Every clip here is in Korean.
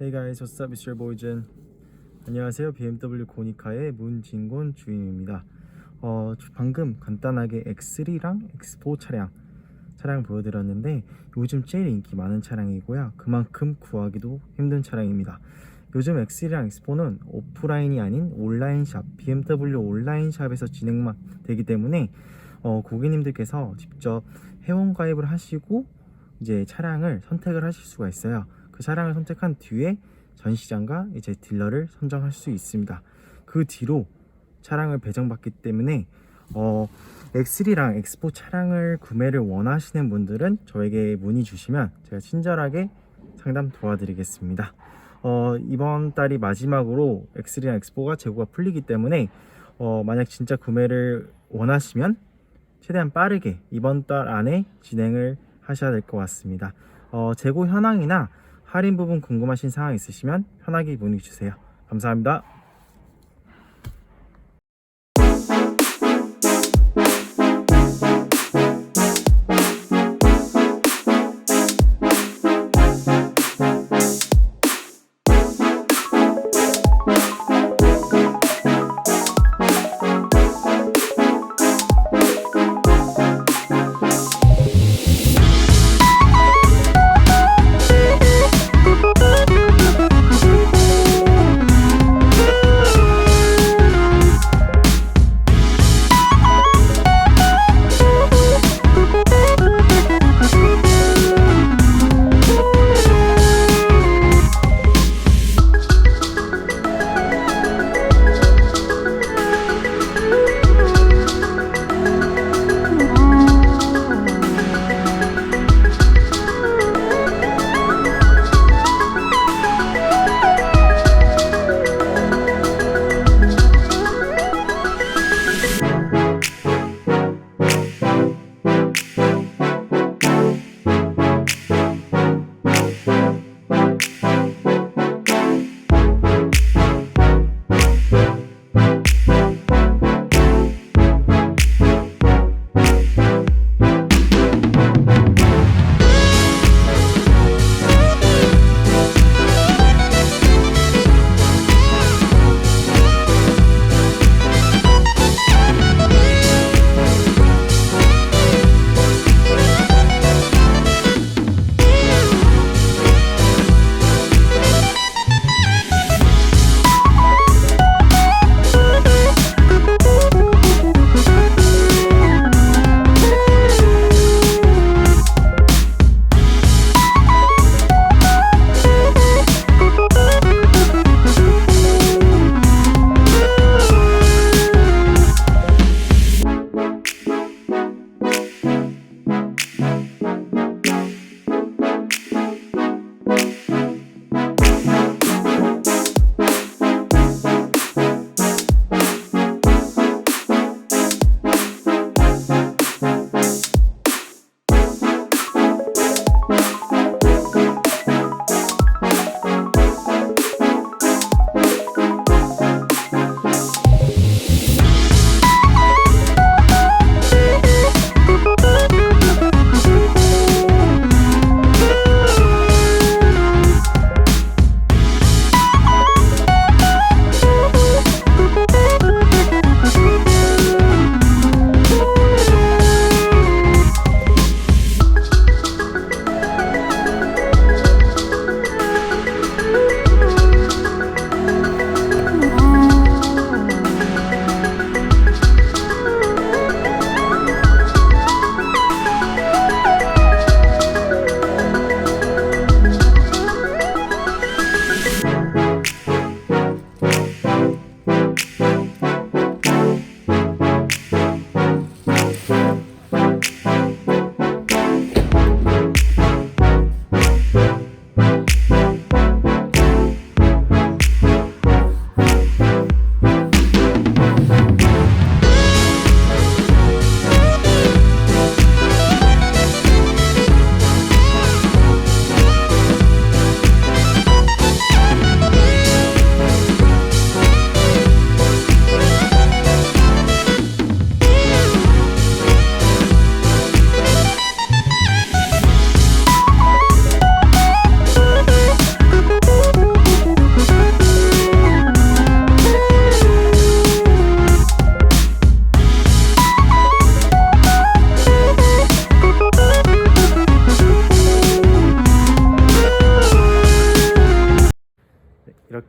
Hey guys, what's up? It's your boy Jin. 안녕하세요. BMW 고니카의 문진곤 주임입니다. 어, 방금 간단하게 X3랑 X4 차량 차량 보여드렸는데 요즘 제일 인기 많은 차량이고요. 그만큼 구하기도 힘든 차량입니다. 요즘 X3랑 X4는 오프라인이 아닌 온라인 샵, BMW 온라인 샵에서 진행만 되기 때문에 어, 고객님들께서 직접 회원 가입을 하시고 이제 차량을 선택을 하실 수가 있어요. 그 차량을 선택한 뒤에 전시장과 이제 딜러를 선정할 수 있습니다. 그 뒤로 차량을 배정받기 때문에 어, X3랑 X4 차량을 구매를 원하시는 분들은 저에게 문의 주시면 제가 친절하게 상담 도와드리겠습니다. 어, 이번 달이 마지막으로 X3랑 X4가 재고가 풀리기 때문에 어, 만약 진짜 구매를 원하시면 최대한 빠르게 이번 달 안에 진행을 하셔야 될 것 같습니다. 어, 재고 현황이나 할인 부분 궁금하신 사항 있으시면 편하게 문의 주세요. 감사합니다.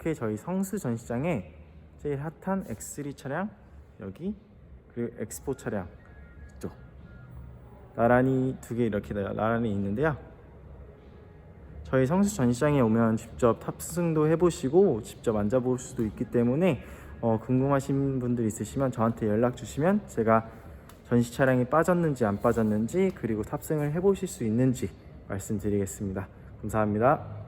이렇게 저희 성수 전시장에 제일 핫한 X3 차량 여기 그리고 엑스포 차량 이쪽 나란히 두 개 이렇게 나- 나란히 있는데요. 저희 성수 전시장에 오면 직접 탑승도 해보시고 직접 앉아볼 수도 있기 때문에 어, 궁금하신 분들 있으시면 저한테 연락 주시면 제가 전시 차량이 빠졌는지 안 빠졌는지 그리고 탑승을 해보실 수 있는지 말씀드리겠습니다. 감사합니다.